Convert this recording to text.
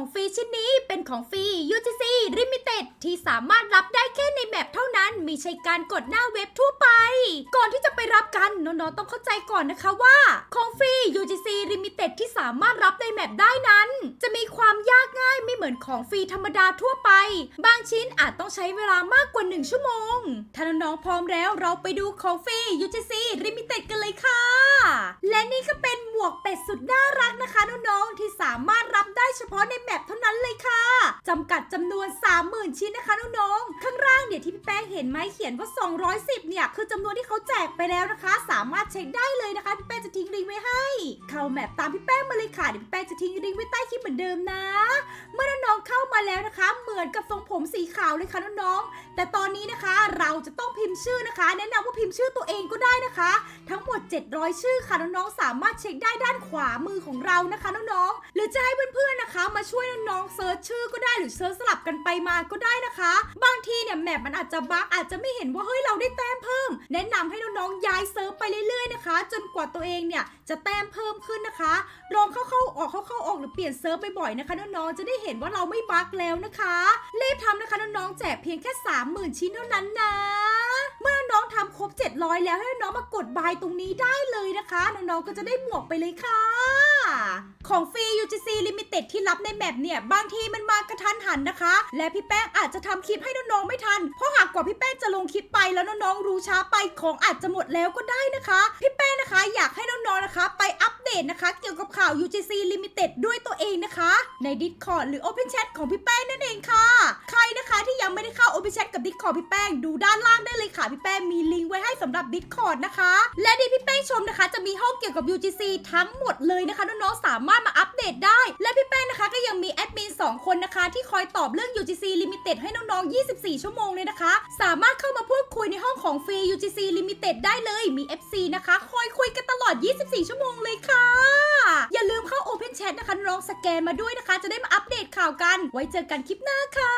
ของฟรีชิ้นนี้เป็นของฟรี UGC Limited ที่สามารถรับได้แค่ในแมปเท่านั้นไม่ใช่การกดหน้าเว็บทั่วไป ก่อนที่จะไปรับกันน้องๆต้องเข้าใจก่อนนะคะว่า ของฟรี UGC Limited ที่สามารถรับในแมปได้นั้น จะมีความยากง่ายไม่เหมือนของฟรีธรรมดาทั่วไป บางชิ้นอาจต้องใช้เวลามากกว่า 1 ชั่วโมง ถ้าน้องๆพร้อมแล้วเราไปดูของฟรี UGC Limited กันเลยค่ะ และนี่ก็เป็น หมวกเป็ดสุดน่ารักนะคะน้องๆที่สามารถรับได้เฉพาะในแบบเท่านั้นเลยค่ะ จำกัดจำนวน 30,000 ชิ้นนะคะน้องๆ ข้างล่างเนี่ยที่พี่แป้งเห็นไหมเขียนว่า 210 เนี่ย คือจำนวนที่เขาแจกไปแล้วนะคะ สามารถเช็คได้เลยนะคะ พี่แป้งจะทิ้งลิงก์ไว้ให้ เข้าแมปตามพี่แป้งมาเลยค่ะ เดี๋ยวพี่แป้งจะทิ้งลิงก์ไว้ใต้คลิปเหมือนเดิมนะ เมื่อน้องๆเข้ามาแล้วนะคะ เหมือนกับทรงผมสีขาวเลยค่ะน้องๆ แต่ตอนนี้นะคะเราจะต้องพิมพ์ชื่อนะคะ แนะนำว่าพิมพ์ชื่อตัวเองก็ได้นะคะ ทั้งหมด 700 ชื่อค่ะน้องๆ สามารถเช็คได้ด้านขวามือของเรานะคะน้องๆ หรือจะให้เพื่อนๆนะคะ มาช่วยน้องๆเซิร์ชชื่อก็ได้หรือเซิร์ชสลับกันไปมาก็ได้นะคะ บางทีเนี่ยแมปมันอาจจะบั๊กอาจจะไม่เห็นว่าเฮ้ยเราได้แต้มเพิ่ม แนะนำให้น้องๆย้ายเซิร์ฟไปเรื่อยๆนะคะ จนกว่าตัวเองเนี่ยจะแต้มเพิ่มขึ้นนะคะ ลองเข้าๆออกเข้าๆออกหรือเปลี่ยนเซิร์ฟบ่อยๆนะคะน้องๆจะได้เห็นว่าเราไม่บั๊กแล้วนะคะรีบทำนะคะน้องๆแจกเพียงแค่ 30,000 ชิ้นเท่านั้นนะ เมื่อน้องๆทำครบ 700 แล้วให้น้องๆมากดบายตรงนี้ได้เลยนะคะ น้องๆก็จะได้หมวกไปเลยค่ะ ของฟรี UGC Limited ที่รับในแมปเนี่ย บางทีมันมากระทันหันนะคะ และพี่แป้งอาจจะทำคลิปให้น้องๆไม่ทัน เพราะหากกว่าพี่แป้งจะลงคลิปไปแล้วน้องๆรู้ช้าไปของอาจจะหมดแล้วก็ได้นะคะ พี่แป้งนะคะอยากให้น้องๆนะคะ ไปอัป เดตนะคะ เกี่ยวกับข่าว UGC Limited ด้วยตัวเองนะคะ ใน Discord หรือ Open Chat ของพี่แป้งนั่นเองค่ะ ใครนะคะที่ยังไม่ได้เข้า Open Chat กับ Discord พี่แป้งดูด้านล่างได้เลยค่ะ พี่แป้งมีลิงก์ไว้ให้สำหรับ Discord นะคะ และที่พี่แป้งชมนะคะ จะมีห้องเกี่ยวกับ UGC ทั้งหมดเลยนะคะน้องๆสามารถมาอัปเดตได้และพี่ ก็ยังมีแอดมิน2 คนนะคะ ที่คอยตอบเรื่อง UGC Limited ให้น้องๆ 24 ชั่วโมงเลยนะคะ สามารถเข้ามาพูดคุยในห้องของฟรี UGC Limited ได้เลยมี FC นะคะ คอยคุยกันตลอด 24 ชั่วโมงเลยค่ะ อย่าลืมเข้า Open Chat นะคะน้องสแกนมาด้วยนะคะ จะได้มาอัปเดตข่าวกัน ไว้เจอกันคลิปหน้าค่ะ